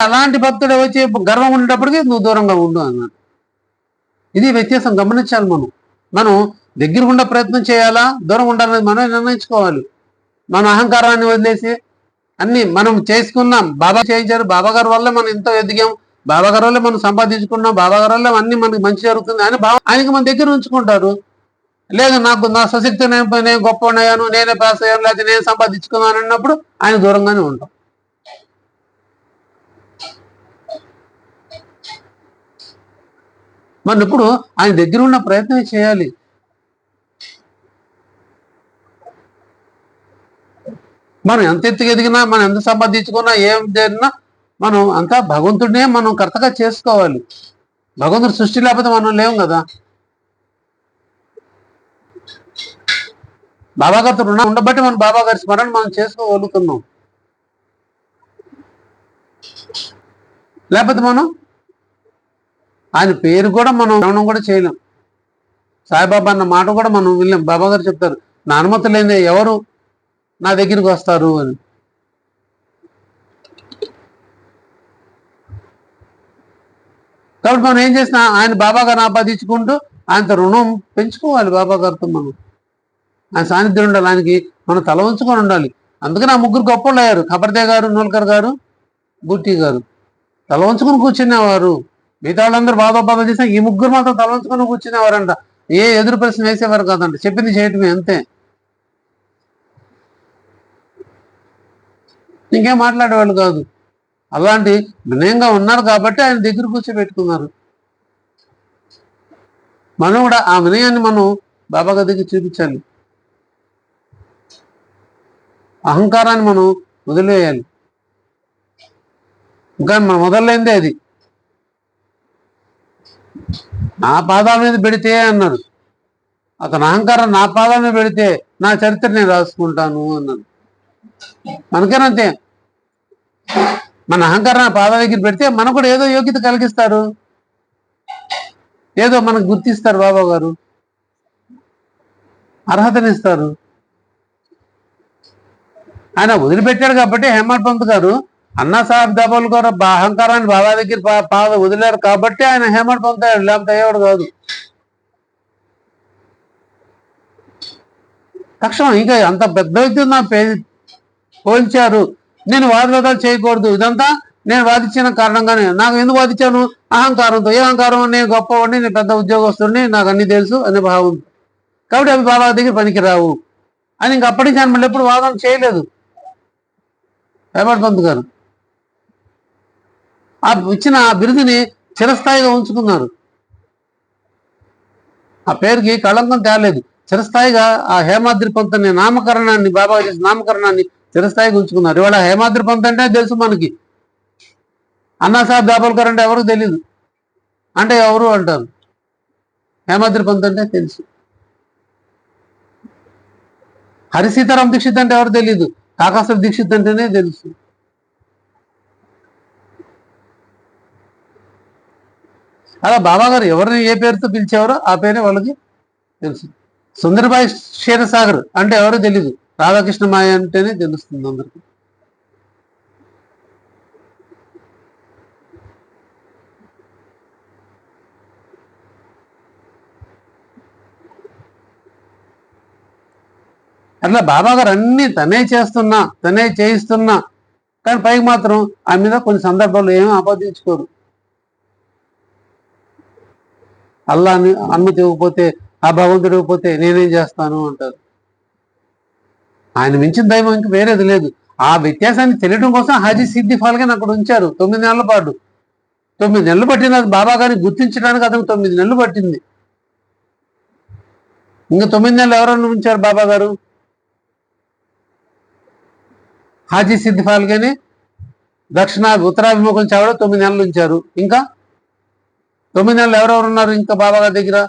అలాంటి భక్తుడు వచ్చి గర్వం ఉండేటప్పటికి నువ్వు దూరంగా ఉండు అన్నాడు ఇది వ్యత్యాసం గమనించాలి మనం. మనం దగ్గర ఉండే ప్రయత్నం చేయాలా? దూరం ఉండాలని మనం నిర్ణయించుకోవాలి. మన అహంకారాన్ని వదిలేసి అన్ని మనం చేసుకున్నాం. బాబా చేయించారు. బాబా గారి వల్ల మనం ఎంతో ఎదిగాం. బాబా గారి వల్ల మనం సంపాదించుకున్నాం. బాబా గారి వల్ల అన్ని మనకి మంచి జరుగుతుంది అని భావ ఆయనకి మన దగ్గర ఉంచుకుంటారు. లేదు నాకు నా సశక్తి నేను గొప్ప ఉన్నాను నేనే పాస్ అయ్యాను లేకపోతే నేను సంపాదించుకున్నాను అన్నప్పుడు ఆయన దూరంగానే ఉంటాం. మరి ఇప్పుడు ఆయన దగ్గర ఉన్న ప్రయత్నం చేయాలి. మనం ఎంత ఎత్తుకు ఎదిగినా మనం ఎంత సంపాదించుకున్నా ఏం జరిగినా మనం అంతా భగవంతుడినే మనం కర్తగా చేసుకోవాలి. భగవంతుడు సృష్టి లేకపోతే మనం లేవు కదా. బాబా గారితో ఉండబట్టి మనం బాబా గారి స్మరణ మనం చేసుకోగలుగుతున్నాం. లేకపోతే మనం ఆయన పేరు కూడా మనం శ్రవణం కూడా చేయలేం. సాయిబాబా అన్న మాట కూడా మనం వినలేం. బాబా గారు చెప్తారు నా అనుమతి లేని ఎవరు నా దగ్గరికి వస్తారు అని. కాబట్టి మనం ఏం చేసినా ఆయన బాబా గారిని ఆపాదించుకుంటూ ఆయనతో రుణం పెంచుకోవాలి బాబా గారితో మనం. ఆయన సాన్నిధ్యం ఉండాలి ఆయనకి మనం తల ఉంచుకొని ఉండాలి. అందుకని ఆ ముగ్గురు గొప్పలు అయ్యారు. ఖబర్దే గారు నోల్కర్ గారు బుట్టి గారు. తల ఉంచుకొని కూర్చునేవారు. మిగతా వాళ్ళందరూ బాధోపాధం చేసినా ఈ ముగ్గురు మాత్రం తలంచుకొని కూర్చునేవారంట. ఏ ఎదురు ప్రశ్న వేసేవారు కాదంట. చెప్పింది చేయటమే అంతే. ఇంకేం మాట్లాడేవాళ్ళు కాదు. అలాంటి వినయంగా ఉన్నారు కాబట్టి ఆయన దగ్గర కూర్చోబెట్టుకున్నారు మనం కూడా ఆ వినయాన్ని మనం బాబా దగ్గర చూపించాలి. అహంకారాన్ని మనం వదిలేయాలి. ఇంకా మనం మొదలైందే అది. నా పాదాల మీద పెడితే అన్నారు. అతను అహంకారం నా పాదాల మీద పెడితే నా చరిత్ర నేను రాసుకుంటాను అన్నాను మనకేనంతే? మన అహంకారం నా పాదాల దగ్గర పెడితే మనకు కూడా ఏదో యోగ్యత కలిగిస్తారు. ఏదో మనకు గుర్తిస్తారు బాబా గారు. అర్హతనిస్తారు ఆయన వదిలిపెట్టాడు కాబట్టి హేమంత్ పంత్ గారు అన్నా సాహెబ్ దెబ్బలు గారు అహంకారాన్ని బాబా దగ్గర పాద వదిలేరు కాబట్టి ఆయన హేమంత్ పంత్ లేకపోతే అయ్యేవాడు కాదు. తక్షణం ఇంకా అంత పెద్ద వ్యక్తి నా పోల్చారు. నేను వాదవాదాలు చేయకూడదు. ఇదంతా నేను వాదించిన కారణంగానే. నాకు ఎందుకు వాదించాను? అహంకారంతో. ఏ అహంకారం? నేను గొప్పవాడిని నేను పెద్ద ఉద్యోగస్తుడిని నాకు అన్ని తెలుసు అనే భావం. కాబట్టి అవి బాబా దగ్గర పనికిరావు. అని ఇంక అప్పటి నుంచి ఆయన మళ్ళీ ఎప్పుడు వాదన చేయలేదు. హేమంత్ పంత్ గారు ఆ ఇచ్చిన ఆ బిరుదుని చిరస్థాయిగా ఉంచుకున్నారు. ఆ పేరుకి కళంకం తేలేదు. చిరస్థాయిగా ఆ హేమాద్రి పంత్ అనే నామకరణాన్ని బాబా చేసిన నామకరణాన్ని చిరస్థాయిగా ఉంచుకున్నారు. ఇవాళ హేమాద్రి పంత్ అంటే తెలుసు మనకి. అన్నాసాహెబ్ దాబోల్కర్ అంటే ఎవరికి తెలియదు అంటే ఎవరు అంటారు? హేమాద్రి పంత్ అంటే తెలుసు. హరిసీతారాం దీక్షిత్ అంటే ఎవరు తెలియదు కాకాసుర దీక్షిత్ అంటేనే తెలుసు. అలా బాబాగారు ఎవరిని ఏ పేరుతో పిలిచేవారో ఆ పేరే వాళ్ళకి తెలుసు. సుందరబాయి క్షీరసాగర్ అంటే ఎవరో తెలీదు. రాధాకృష్ణ మాయ అంటేనే తెలుస్తుంది అందరికి. అట్లా బాబా గారు అన్ని తనే చేస్తున్నా తనే చేయిస్తున్నా. కానీ పైకి మాత్రం ఆ మీద కొన్ని సందర్భాల్లో ఏమీ ఆపాదించుకోరు. అల్లా అనుమతి ఇవ్వకపోతే ఆ భగవంతుడు ఇవ్వకపోతే నేనేం చేస్తాను అంటారు. ఆయన మించిన దైవం ఇంక వేరేది లేదు. ఆ వ్యత్యాసాన్ని తెలియడం కోసం హాజీ సిద్ధి ఫాల్గాని అక్కడ ఉంచారు. తొమ్మిది నెలల పాటు. తొమ్మిది నెలలు పట్టింది అది బాబా గారిని గుర్తించడానికి అతను తొమ్మిది నెలలు పట్టింది. ఇంకా తొమ్మిది నెలలు ఎవరన్నా ఉంచారు బాబా గారు? హాజీ సిద్ధి ఫాల్గాని దక్షిణ ఉత్తరాభిముఖం చావడం తొమ్మిది నెలలు ఉంచారు. ఇంకా తొమ్మిది నెలలు ఎవరెవరు ఉన్నారు ఇంకా బాబా గారి దగ్గర?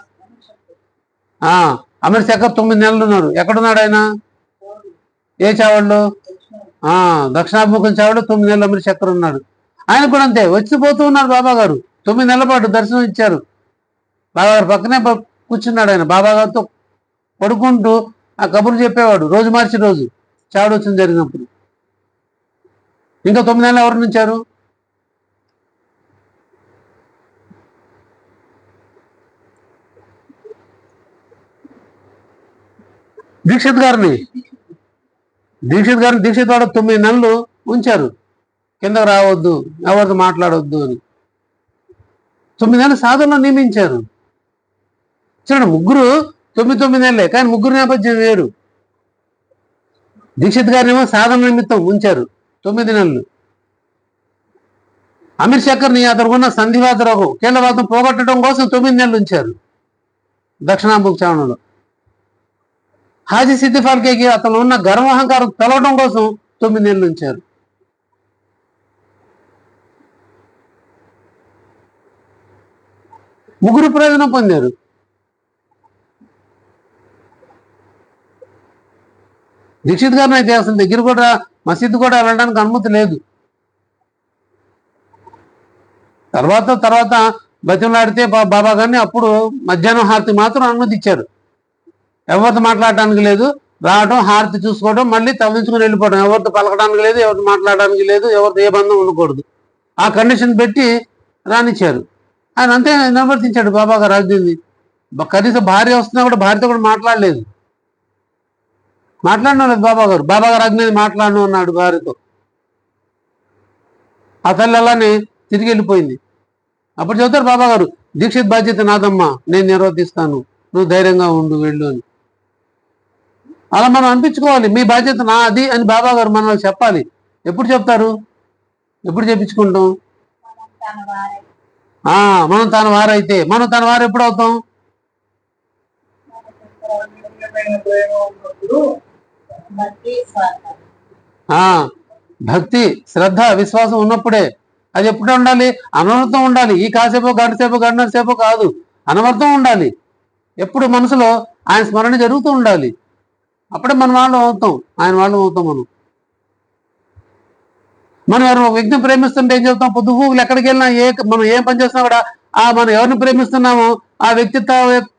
ఆ అమర్ శేఖర్ తొమ్మిది నెలలు ఉన్నారు. ఎక్కడున్నాడు ఆయన? ఏ చావాళ్ళు? దక్షిణాభిముఖం చావాడు తొమ్మిది నెలలు అమర్ శేఖర్ ఉన్నాడు. ఆయన కూడా అంతే వచ్చి పోతూ ఉన్నారు బాబా గారు. తొమ్మిది నెలల పాటు దర్శనం ఇచ్చారు. బాబాగారు పక్కనే ప- కూర్చున్నాడు ఆయన. బాబాగారితో పడుకుంటూ ఆ కబుర్లు చెప్పేవాడు రోజు మార్చి రోజు. చావుడు వచ్చింది జరిగినప్పుడు. ఇంకా తొమ్మిది నెలలు ఎవరు నుంచారు దీక్షిత్ గారిని. దీక్షిత్ గారిని దీక్షిత్ వాడు తొమ్మిది నెలలు ఉంచారు. కిందకు రావద్దు ఎవరితో మాట్లాడొద్దు అని. తొమ్మిది నెలలు సాధనలో నియమించారు. చూడండి ముగ్గురు తొమ్మిది తొమ్మిది నెలలే కానీ ముగ్గురు నేపథ్యం వేరు. దీక్షిత్ గారినేమో సాధన నిమిత్తం ఉంచారు తొమ్మిది నెలలు. అమీర్ శంకర్ అతను ఉన్న సంధివాత రోగం కేంద్రవాదం పోగొట్టడం కోసం తొమ్మిది నెలలు ఉంచారు. దక్షిణాంబుక్ చావణంలో హాజీ సిద్ధి ఫాల్కేకి అతను ఉన్న గర్వహంకారం తొలగడం కోసం తొమ్మిది నెలలు ఉంచారు. ముగ్గురు ప్రయోజనం పొందారు. దీక్షిత్ గారిని అయితే అసలు దగ్గర కూడా మసీద్ కూడా వెళ్ళడానికి అనుమతి లేదు. తర్వాత తర్వాత బతిమలాడితే బా- బాబా గారిని అప్పుడు మధ్యాహ్నం హారతి మాత్రం అనుమతి ఇచ్చారు ఎవరితో మాట్లాడటానికి లేదు. రావడం హారతి చూసుకోవడం మళ్ళీ తవ్వించుకుని వెళ్ళిపోవడం ఎవరితో పలకడానికి లేదు ఎవరితో మాట్లాడడానికి లేదు ఎవరితో ఏ బంధం ఉండకూడదు. ఆ కండిషన్ పెట్టి రానిచ్చారు. ఆయన అంతే నిర్వర్తించాడు బాబా గారు రాజ్యాన్ని కనీసం భార్య వస్తున్నా కూడా భార్యతో కూడా మాట్లాడలేదు. మాట్లాడడం లేదు బాబా గారు. బాబా గారు అగ్నేది మాట్లాడను అన్నాడు భార్యతో. ఆ తల్లి అలానే తిరిగి వెళ్ళిపోయింది. అప్పుడు చెబుతారు బాబా గారు దీక్షిత్ బాధ్యత నాదమ్మా నేను నిర్వర్తిస్తాను. నువ్వు ధైర్యంగా ఉండు వెళ్ళు అని. అలా మనం అనిపించుకోవాలి. మీ బాధ్యత నాది అని బాబా గారు మనల్ని చెప్పాలి. ఎప్పుడు చెప్తారు? ఎప్పుడు చెప్పించుకుంటాం? ఆ మనం తన వారైతే. మనం తన వారు ఎప్పుడు అవుతాం? భక్తి ఆ భక్తి శ్రద్ధ విశ్వాసం ఉన్నప్పుడే. అది ఎప్పుడు ఉండాలి? అనవర్థం ఉండాలి. ఈ కాసేపు గంటసేపు గంటసేపు కాదు. అనవర్థం ఉండాలి. ఎప్పుడు మనసులో ఆయన స్మరణ జరుగుతూ ఉండాలి. అప్పుడే మన వాళ్ళు అవుతాం ఆయన వాళ్ళు అవుతాం మనం. మనం ఎవరు ఒక వ్యక్తిని ప్రేమిస్తుంటే ఏం చెప్తాం పొద్దుగూకులు ఎక్కడికి వెళ్ళినా ఏ మనం ఏం పని చేస్తున్నా కూడా ఆ మనం ఎవరిని ప్రేమిస్తున్నామో ఆ వ్యక్తి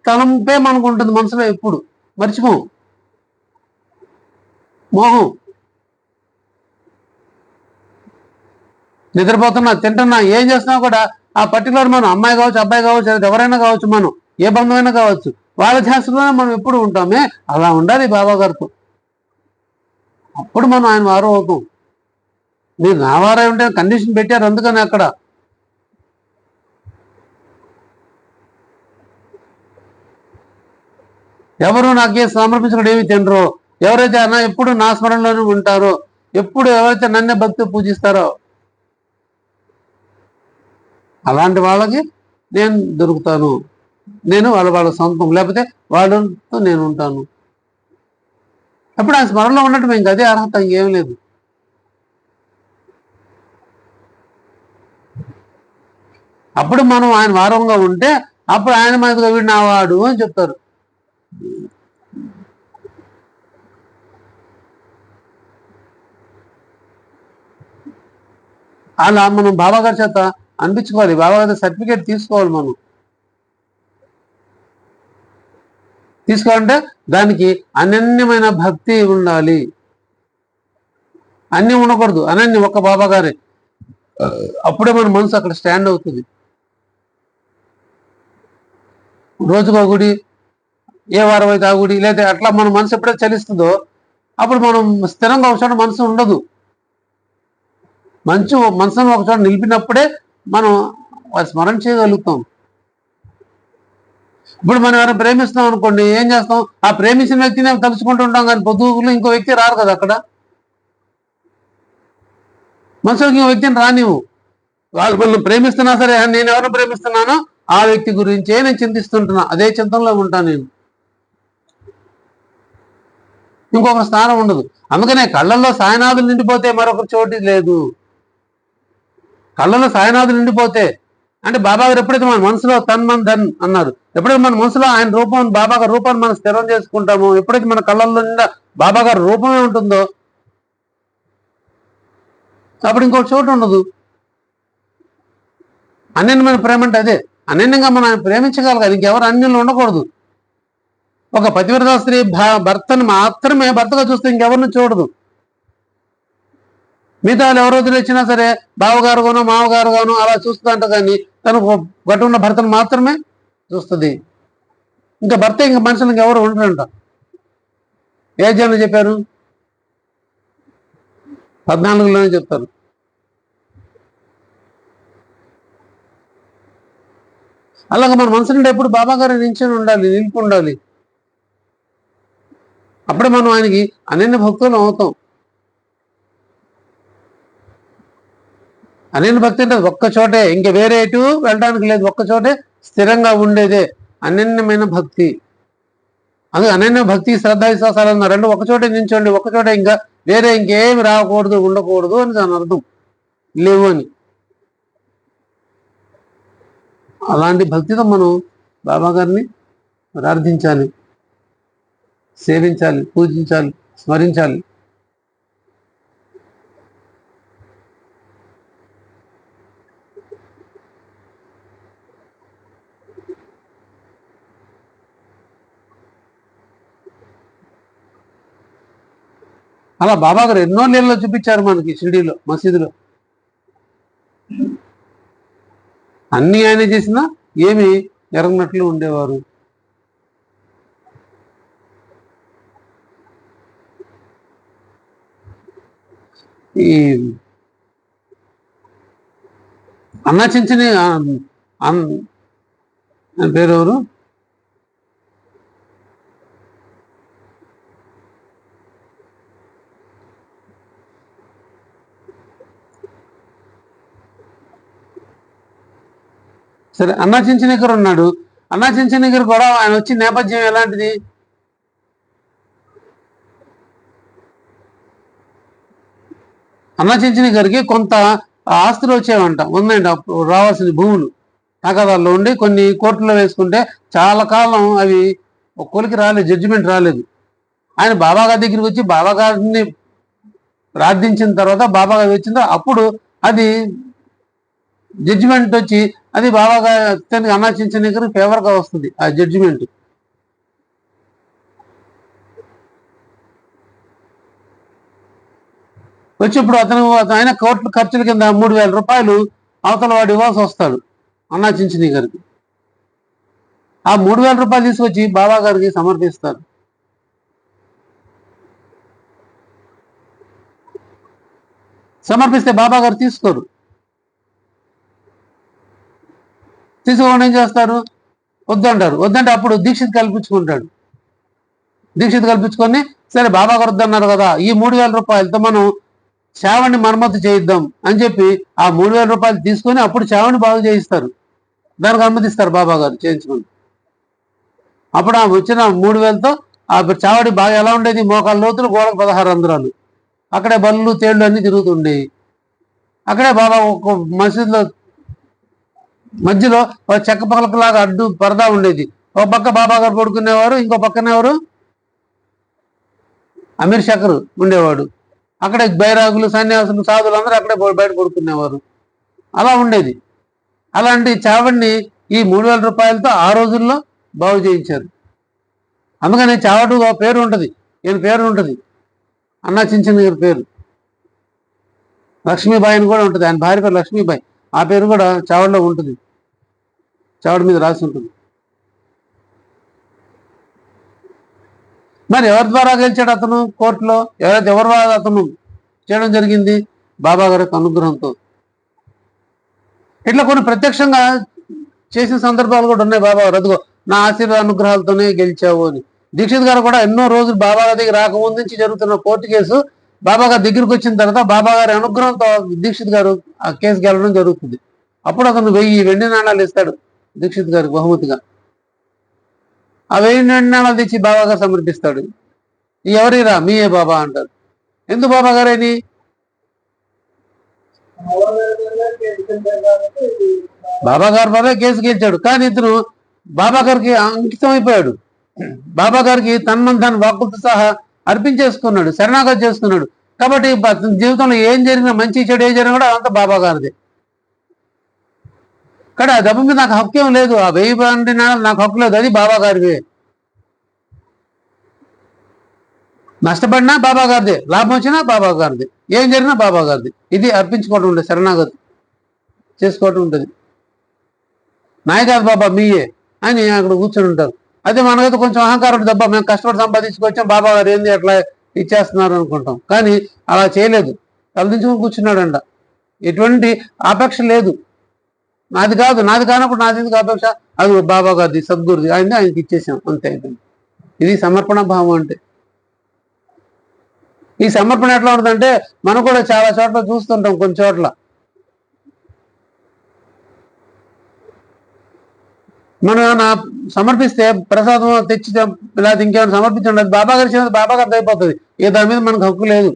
తలంపే మనకు ఉంటుంది మనసులో ఎప్పుడు. మర్చిపో. మోహం. నిద్రపోతున్నా తింటున్నా ఏం చేస్తున్నా కూడా ఆ పర్టికులర్ మనం అమ్మాయి కావచ్చు అబ్బాయి కావచ్చు ఎవరైనా కావచ్చు మనం ఏ బంధమైనా కావచ్చు వాళ్ళ ధ్యాసలోనే మనం ఎప్పుడు ఉంటామే? అలా ఉండాలి బాబా గారితో. అప్పుడు మనం ఆయన వారు అవుతాం. మీరు నా వారై ఉంటే కండిషన్ పెట్టారు అందుకని అక్కడ. ఎవరు నాకే సమర్పించడం ఏమి తినరు? ఎవరైతే అన్న ఎప్పుడు నా స్మరణలోనే ఉంటారో ఎప్పుడు ఎవరైతే నన్నే భక్తి పూజిస్తారో అలాంటి వాళ్ళకి నేను దొరుకుతాను. నేను వాళ్ళ వాళ్ళ సొంతం లేకపోతే వాళ్ళతో నేను ఉంటాను. అప్పుడు ఆ స్మరణలో ఉండటం ఇంకా అదే అర్హత ఇంకేం లేదు. అప్పుడు మనం ఆయన వారంగా ఉంటే అప్పుడు ఆయన మనకు వీడు నావాడు అని చెప్తారు. అలా మనం బాబాగారి చేత అనిపించుకోవాలి. బాబాగారి సర్టిఫికేట్ తీసుకోవాలి మనం. తీసుకోవాలంటే దానికి అనన్యమైన భక్తి ఉండాలి. అన్నీ ఉండకూడదు. అనన్యం ఒక్క బాబా గారే అప్పుడే మన మనసు అక్కడ స్టాండ్ అవుతుంది. రోజుకో గుడి ఏ వారం అయితే ఆ గుడి లేదా అట్లా మన మనసు ఎప్పుడైతే చలిస్తుందో అప్పుడు మనం స్థిరంగా ఒక చోట మనసు ఉండదు. మంచు మనసును ఒక చోట నిలిపినప్పుడే మనం స్మరణ చేయగలుగుతాం. ఇప్పుడు మనం ఎవరైనా ప్రేమిస్తాం అనుకోండి ఏం చేస్తాం? ఆ ప్రేమించిన వ్యక్తిని తలుచుకుంటూ ఉంటాం కానీ పొద్దుగులు ఇంకో వ్యక్తి రారు కదా అక్కడ? మనసులోకి ఇంకో వ్యక్తిని రానివు వాళ్ళు వాళ్ళు ప్రేమిస్తున్నా సరే నేను ఎవరు ప్రేమిస్తున్నానో ఆ వ్యక్తి గురించే నేను చింతిస్తుంటున్నా. అదే చింతనలో ఉంటాను నేను. ఇంకొక స్థానం ఉండదు. అందుకనే కళ్ళల్లో సాయనాథులు నిండిపోతే మరొక చోటు లేదు. కళ్ళలో సాయనాథులు నిండిపోతే అంటే బాబా గారు ఎప్పుడైతే మన మనసులో తన్ మన్ ధన్ అన్నారు ఎప్పుడైతే మన మనసులో ఆయన రూపం బాబా గారి రూపాన్ని మనం స్థిరం చేసుకుంటాము ఎప్పుడైతే మన కళ్ళల్లో నిండా బాబా గారి రూపమే ఉంటుందో అప్పుడు ఇంకో చోటు ఉండదు. అనన్యమైన ప్రేమ అంటే అదే. అనన్యంగా మనం ఆయన ప్రేమించగలగాలి. ఇంకెవరు అన్యులు ఉండకూడదు. ఒక పతివ్రత స్త్రీ భా- భర్తను మాత్రమే భర్తగా చూస్తే ఇంకెవరిని చూడదు. మిగతా వాళ్ళు ఎవరో వదిలేచ్చినా సరే బావగారు మామగారుగానో మామగారు అలా చూస్తుందంట కానీ తనకు గట్టు ఉన్న భర్తను మాత్రమే చూస్తుంది. ఇంకా భర్త ఇంకా మనుషులు ఇంకెవరు ఉండరంట. ఏ అధ్యాయంలో చెప్పారు? పద్నాలుగులోనే చెప్తారు. అలాగే మన మనసు ఎప్పుడు బాబా గారు ఉండాలి నిలిపి ఉండాలి అప్పుడే మనం ఆయనకి అనన్య భక్తులు అవుతాం. అనిల్ భక్తి అంటే ఒక్క చోటే ఇంక వేరే ఎటు వెళ్ళడానికి లేదు ఒక్క చోటే స్థిరంగా ఉండేదే. అనన్యమైన భక్తి. అది అనన్య భక్తి శ్రద్ధ విశ్వాసాలు అన్నారు రెండు ఒక చోటే నించోండి ఒక చోటే ఇంకా వేరే ఇంకేమి రాకూడదు ఉండకూడదు అని దాని అర్థం. లేవు అని. అలాంటి భక్తితో మనం బాబా గారిని ప్రార్థించాలి సేవించాలి పూజించాలి స్మరించాలి. అలా బాబా గారు ఎన్నో నీళ్ళలో చూపించారు మనకి షిరిడీలో మసీదులో. అన్ని ఆయన చేసినా ఏమి ఎరగనట్లు ఉండేవారు. ఈ అన్నా చించని పేరు ఎవరు? సరే అన్నా చించనికర్ ఉన్నాడు. అన్నా చించనికర్ కూడా ఆయన వచ్చిన నేపథ్యం ఎలాంటిది? అన్నా చించనికర్కి కొంత ఆస్తులు వచ్చేవంట. ఉందండి అప్పుడు రావాల్సిన భూములు. తగాదాల్లో ఉండి కొన్ని కోర్టులో వేసుకుంటే చాలా కాలం అవి ఒక్కరికి కొలికి రాలేదు జడ్జిమెంట్ రాలేదు. ఆయన బాబాగారి దగ్గరికి వచ్చి బాబాగారిని ప్రార్థించిన తర్వాత బాబా వచ్చిన అప్పుడు అది జడ్జిమెంట్ వచ్చి అది బాబా అత్యంత అనాచించడానికి దగ్గర ఫేవర్గా వస్తుంది ఆ జడ్జిమెంట్ వచ్చినప్పుడు అతను ఆయన కోట్ల ఖర్చుల కింద మూడు వేల రూపాయలు అవతల వాడు ఇవ్వాల్సి వస్తాడు అన్నాచించిన గారికి ఆ మూడు వేల రూపాయలు తీసుకొచ్చి బాబా గారికి సమర్పిస్తారు. సమర్పిస్తే బాబా గారు తీసుకోరు. తీసుకోకుండా ఏం చేస్తారు? వద్దంటారు. వద్దంటే అప్పుడు దీక్షిత్ కల్పించుకుంటాడు. దీక్షిత్ కల్పించుకొని సరే బాబా గారు వద్దన్నారు కదా ఈ మూడు వేల రూపాయలతో మనం చావణ్ణి మరమ్మతు చేయిద్దాం అని చెప్పి ఆ మూడు వేల రూపాయలు తీసుకొని అప్పుడు చావణ్ణి బాగు చేయిస్తారు. దానికి అనుమతిస్తారు బాబా గారు చేయించుకుని. అప్పుడు ఆ వచ్చిన మూడు వేలతో ఆ చావడి బాగా ఎలా ఉండేది? మోకాళ్ళ లోతులు గోడకు పదహారు అందరాలు అక్కడే బళ్ళు తేళ్ళు అన్నీ తిరుగుతుండేవి. అక్కడే బాబా ఒక మసీదులో మధ్యలో ఒక చెక్క పలకలాగా అడ్డు పరదా ఉండేది. ఒక పక్క బాబా గారు పడుకునేవారు ఇంకో పక్కన ఎవరు? అమీర్ శకర్ ఉండేవాడు. అక్కడే బైరాగులు సన్యాసులు సాధులు అందరూ అక్కడే బయట పడుకునేవారు. అలా ఉండేది. అలాంటి చావడిని ఈ మూడు వేల రూపాయలతో ఆ రోజుల్లో బాగు చేయించారు. అందుకని చావడు పేరు ఉంటుంది. ఈయన పేరు ఉంటుంది. అన్నా చించిన గారి పేరు. లక్ష్మీబాయి అని కూడా ఉంటుంది. ఆయన భార్య పేరు లక్ష్మీబాయి. ఆ పేరు కూడా చావడిలో ఉంటుంది. చావడి మీద రాసి ఉంటుంది. మరి ఎవరి ద్వారా గెలిచాడు అతను కోర్టులో? ఎవరైతే ఎవరి ద్వారా అతను చేయడం జరిగింది? బాబా గారి యొక్క అనుగ్రహంతో. ఇట్లా కొన్ని ప్రత్యక్షంగా చేసిన సందర్భాలు కూడా ఉన్నాయి బాబా గారు. అదిగో నా ఆశీర్వాద అనుగ్రహాలతోనే గెలిచావు అని. దీక్షిత్ గారు కూడా ఎన్నో రోజులు బాబా గారి దగ్గర రాకముందు నుంచి జరుగుతున్న కోర్టు కేసు బాబా గారి దగ్గరికి వచ్చిన తర్వాత బాబా గారి అనుగ్రహంతో దీక్షిత్ గారు ఆ కేసు గెలవడం జరుగుతుంది. అప్పుడు అతను వెయ్యి వెండి నాణాలు ఇస్తాడు దీక్షిత్ గారికి బహుమతిగా. ఆ వెయ్యి వెండి నాణాలు తెచ్చి బాబా గారు సమర్పిస్తాడు. ఎవరిరా? మీయే బాబా అంటారు. ఎందుకు బాబా గారని బాబా గారు బాబా కేసు గెలిచాడు. కానీ ఇతను బాబా గారికి అంకితం అయిపోయాడు బాబా గారికి తన తన వాక్కులతో సహా అర్పించేసుకున్నాడు శరణాగతి చేసుకున్నాడు. కాబట్టి జీవితంలో ఏం జరిగినా మంచి చెడు ఏం జరిగినా కూడా అదంతా బాబా గారిదే. కానీ ఆ దెబ్బ మీద నాకు హక్కు ఏం లేదు. ఆ వెయ్యి బండి నాకు హక్కు లేదు. అది బాబా గారివే నష్టపడినా బాబా గారిదే. లాభం వచ్చినా బాబా గారిదే. ఏం జరిగినా బాబా గారిది. ఇది అర్పించుకోవడం ఉంటుంది శరణాగతి చేసుకోవటం ఉంటుంది నాయకాదు బాబా మీయే అని అక్కడ కూర్చొని ఉంటారు. అదే మనకైతే కొంచెం అహంకారం దెబ్బ. మేము కష్టపడి సంపాదించుకొచ్చాం. బాబా గారు ఏంది అట్లా ఇచ్చేస్తున్నారు అనుకుంటాం. కానీ అలా చేయలేదు. తలదించుకుని కూర్చున్నాడంట. ఎటువంటి ఆపేక్ష లేదు. నాది కాదు. నాది కానప్పుడు నాది ఎందుకు అపేక్ష అది బాబా గారిది సద్గురుది. ఆయన ఆయనకి ఇచ్చేసాం. అంతే అయిపోయింది. ఇది సమర్పణ భావం అంటే. ఈ సమర్పణ ఎట్లా ఉంటుందంటే మనం కూడా చాలా చోట్ల చూస్తుంటాం. కొన్ని చోట్ల మనం ఏమైనా సమర్పిస్తే ప్రసాదం తెచ్చి ఇలా ఇంకేమైనా సమర్పించండి అది బాబా గారి చేత బాబా గారి అయిపోతుంది. ఇక దాని మీద మనకు హక్కు లేదు.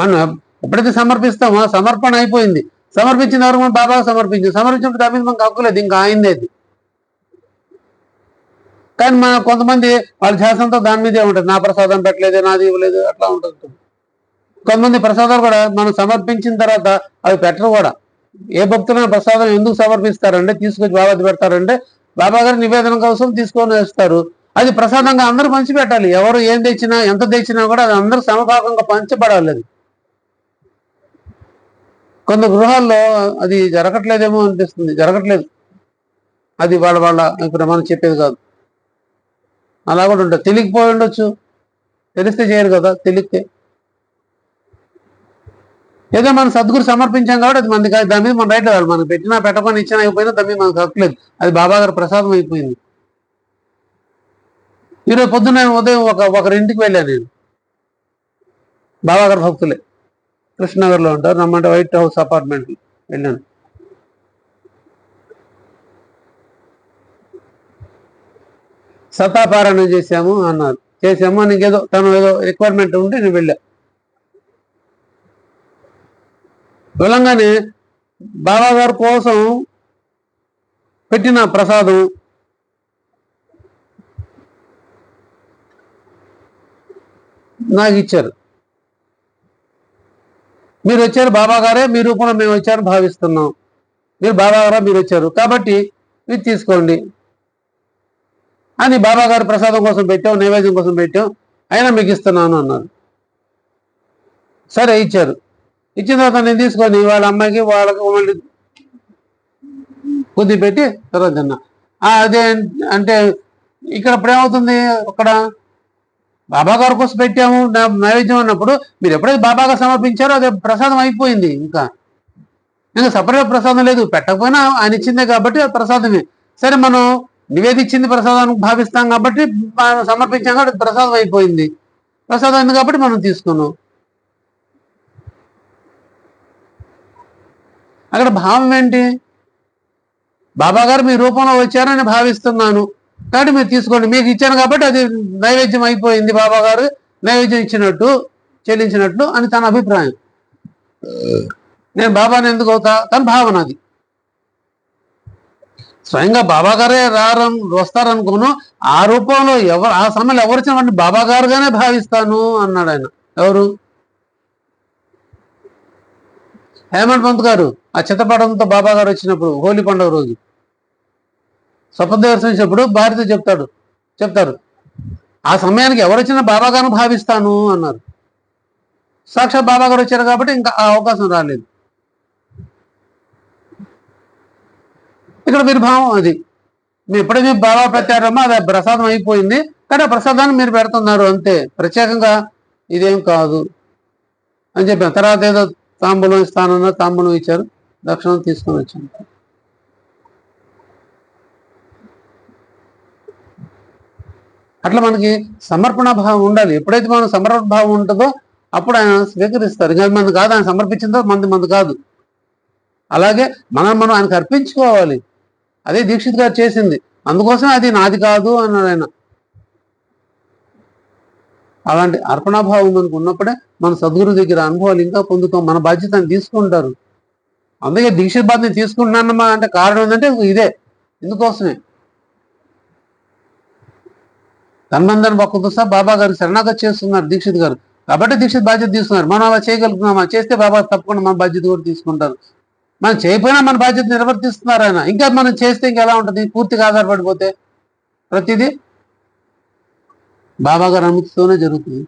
మనం ఎప్పుడైతే సమర్పిస్తామో సమర్పణ అయిపోయింది. సమర్పించిన వరకు మనం బాబాగా సమర్పించింది సమర్పించినప్పుడు దాని మీద మనకు హక్కు లేదు. ఇంకా ఆయనది అది. కానీ మన కొంతమంది వాళ్ళ ధ్యాసంతో దాని మీదే ఉంటుంది. నా ప్రసాదం పెట్టలేదు నాది ఇవ్వలేదు అట్లా ఉంటుంది. కొంతమంది ప్రసాదాలు కూడా మనం సమర్పించిన తర్వాత అవి పెట్టరు కూడా. ఏ భక్తులైన ప్రసాదం ఎందుకు సమర్పిస్తారంటే తీసుకొచ్చి బాబాది పెడతారంటే బాబా గారి నివేదన కోసం తీసుకొని వేస్తారు. అది ప్రసాదంగా అందరూ పంచి పెట్టాలి ఎవరు ఏం తెచ్చినా ఎంత తెచ్చినా కూడా అది అందరూ సమభాగంగా పంచబడాలి అది. కొన్ని గృహాల్లో అది జరగట్లేదేమో అనిపిస్తుంది. జరగట్లేదు. అది వాళ్ళ వాళ్ళ ఇప్పుడు మనం చెప్పేది కాదు. అలా కూడా ఉంటుంది. తెలియకపోయి ఉండొచ్చు. తెలిస్తే చేయరు కదా. తెలిస్తే. ఏదో మనం సద్గురు సమర్పించాం కాబట్టి అది మనకి కాదు. దాని మీద మన రైట్ లేదు మనకు పెట్టినా పెట్టకొని ఇచ్చినా అయిపోయినా దాని మీద మనకు హక్కు లేదు. అది బాబా గారు ప్రసాదం అయిపోయింది. ఈరోజు పొద్దున్న ఉదయం ఒక ఒకరింటికి వెళ్ళాను నేను. బాబా గారి భక్తులే. కృష్ణనగర్లో ఉంటారు. రమ్మంటే వైట్ హౌస్ అపార్ట్మెంట్ వెళ్ళాను. సతాపారాయణ చేశాము అన్నారు. చేసాము నీకేదో తను ఏదో రిక్వైర్మెంట్ ఉంటే నేను వెళ్ళా. వెళ్ళంగానే బాబా గారి కోసం పెట్టిన ప్రసాదం. నాకు ఇచ్చారు మీరు వచ్చారు బాబా గారే మీ రూపంలో మేము వచ్చారని భావిస్తున్నాం. మీరు బాబా గారా మీరు వచ్చారు. కాబట్టి మీరు తీసుకోండి అని బాబా గారు ప్రసాదం కోసం పెట్టాం నైవేద్యం కోసం పెట్టాం. అయినా మీకు ఇస్తున్నాను అన్నారు. సరే ఇచ్చారు. ఇచ్చిన తర్వాత నేను తీసుకొని వాళ్ళ అమ్మాయికి వాళ్ళకి మళ్ళీ కొద్ది పెట్టి తర్వాత తిన్నా. అదే అంటే ఇక్కడ ఇప్పుడేమవుతుంది? అక్కడ బాబా గారి కోసం పెట్టాము. నైవేద్యం అన్నప్పుడు మీరు ఎప్పుడైతే బాబాగా సమర్పించారో అదే ప్రసాదం అయిపోయింది ఇంకా. ఇంకా సపరేట్ ప్రసాదం లేదు. పెట్టకపోయినా ఆయన ఇచ్చిందే కాబట్టి ప్రసాదమే. సరే మనం నివేదించింది ప్రసాదానికి భావిస్తాం కాబట్టి సమర్పించాం కాబట్టి ప్రసాదం అయిపోయింది. ప్రసాదం అయింది కాబట్టి మనం తీసుకున్నాం. అక్కడ భావం ఏంటి? బాబా గారు మీ రూపంలో వచ్చారని భావిస్తున్నాను. కాబట్టి మీరు తీసుకోండి. మీకు ఇచ్చాను కాబట్టి అది నైవేద్యం అయిపోయింది బాబా గారు నైవేద్యం ఇచ్చినట్టు చెల్లించినట్లు అని తన అభిప్రాయం. నేను బాబాని ఎందుకు అవుతా? తన భావన అది. స్వయంగా బాబా గారే రారని వస్తారనుకోను. ఆ రూపంలో ఎవరు ఆ సమయంలో ఎవరు వచ్చినటువంటి బాబా గారుగానే భావిస్తాను అన్నాడు ఆయన. ఎవరు? హేమంత్ పంత్ గారు. ఆ చిత్తపడంతో బాబా గారు వచ్చినప్పుడు హోలీ పండుగ రోజు. స్వప్న దర్శించినప్పుడు భార్యతో చెప్తాడు చెప్తారు ఆ సమయానికి ఎవరు వచ్చినా బాబా గారిని భావిస్తాను అన్నారు. సాక్షాత్ బాబా గారు వచ్చారు కాబట్టి ఇంకా ఆ అవకాశం రాలేదు. ఇక్కడ మీరు భావం అది. మీరు ఎప్పుడైతే బాబా పెట్టారమ్మో అది ప్రసాదం అయిపోయింది. కానీ ఆ ప్రసాదాన్ని మీరు పెడుతున్నారు అంతే. ప్రత్యేకంగా ఇదేం కాదు అని చెప్పాను తర్వాత ఏదో తాంబూలం ఇస్తానన్నా తాంబూలం ఇచ్చారు. లక్షణం తీసుకొని వచ్చాను. అట్లా మనకి సమర్పణ భావం ఉండాలి. ఎప్పుడైతే మనం సమర్పణ భావం ఉంటుందో అప్పుడు ఆయన స్వీకరిస్తారు. ఇంకా మంది కాదు ఆయన సమర్పించిందో మంది మంది కాదు. అలాగే మనం మనం ఆయనకు అర్పించుకోవాలి. అదే దీక్షిత్ గారు చేసింది. అందుకోసం అది నాది కాదు అన్నాడు ఆయన. అలాంటి అర్పణాభావం మనకు ఉన్నప్పుడే మన సద్గురు దగ్గర అనుభవాలు ఇంకా పొందుతాం. మన బాధ్యతను తీసుకుంటారు. అందుకే దీక్షిత్ బాధ్యత తీసుకుంటున్నానమ్మా అంటే కారణం ఏంటంటే ఇదే. ఇందుకోసమే తన్మందన్ భక్తులతో సహా బాబా గారు శరణాగతి చేస్తున్నారు దీక్షిత్ గారు. కాబట్టి దీక్షిత్ బాధ్యత తీసుకున్నారు. మనం అలా చేయగలుగుతున్నామా చేస్తే బాబా తప్పకుండా మన బాధ్యత కూడా తీసుకుంటారు. మనం చేయకపోయినా మన బాధ్యత నిర్వర్తిస్తున్నారు ఆయన. ఇంకా మనం చేస్తే ఇంకా ఎలా ఉంటుంది? పూర్తిగా ఆధారపడిపోతే ప్రతిదీ బాబా గారు అనుమతితోనే జరుగుతుంది.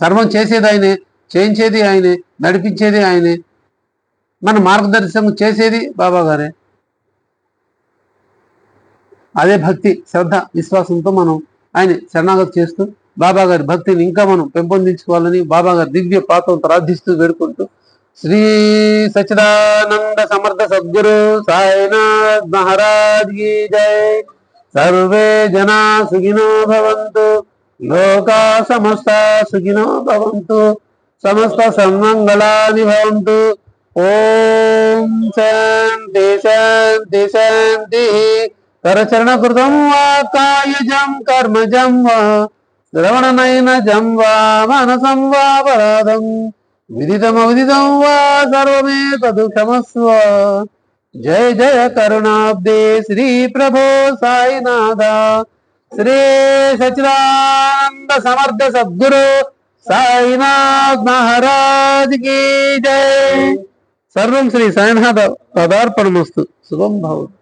సర్వం చేసేది ఆయనే చేయించేది ఆయనే నడిపించేది ఆయనే మన మార్గదర్శనం చేసేది బాబా గారే. అదే భక్తి శ్రద్ధ విశ్వాసంతో మనం ఆయన శరణాగతి చేస్తూ బాబా గారి భక్తిని ఇంకా మనం పెంపొందించుకోవాలని బాబా గారి దివ్య పాత్రం ప్రార్థిస్తూ వేడుకుంటూ శ్రీ సచిదానంద సమర్థ సద్గురు సాయినాథ్ మహారాజ్ కీ జై. సర్వే జనా సుఖినో భవంతు లోకా సమస్త సుఖినో భవంతు సమస్త సన్మంగళాని భవంతు. ఓం శాంతి శాంతి శాంతి. కరచరణకృతం వా కాయుజం కర్మజం వా శ్రవణనైన జం వా మనసం వా పరాధం. విదితమవిదితం వా సర్వమే తదు క్షమస్వ జయ జయ కరుణాబ్దే శ్రీ ప్రభో సాయినాథ. శ్రీ సచిదానంద సమర్థ సద్గురు సాయినాథ్ మహారాజ్ కీ జయ సర్వం శ్రీ సాయనాథ పదార్పణమస్తు శుభం భవతు.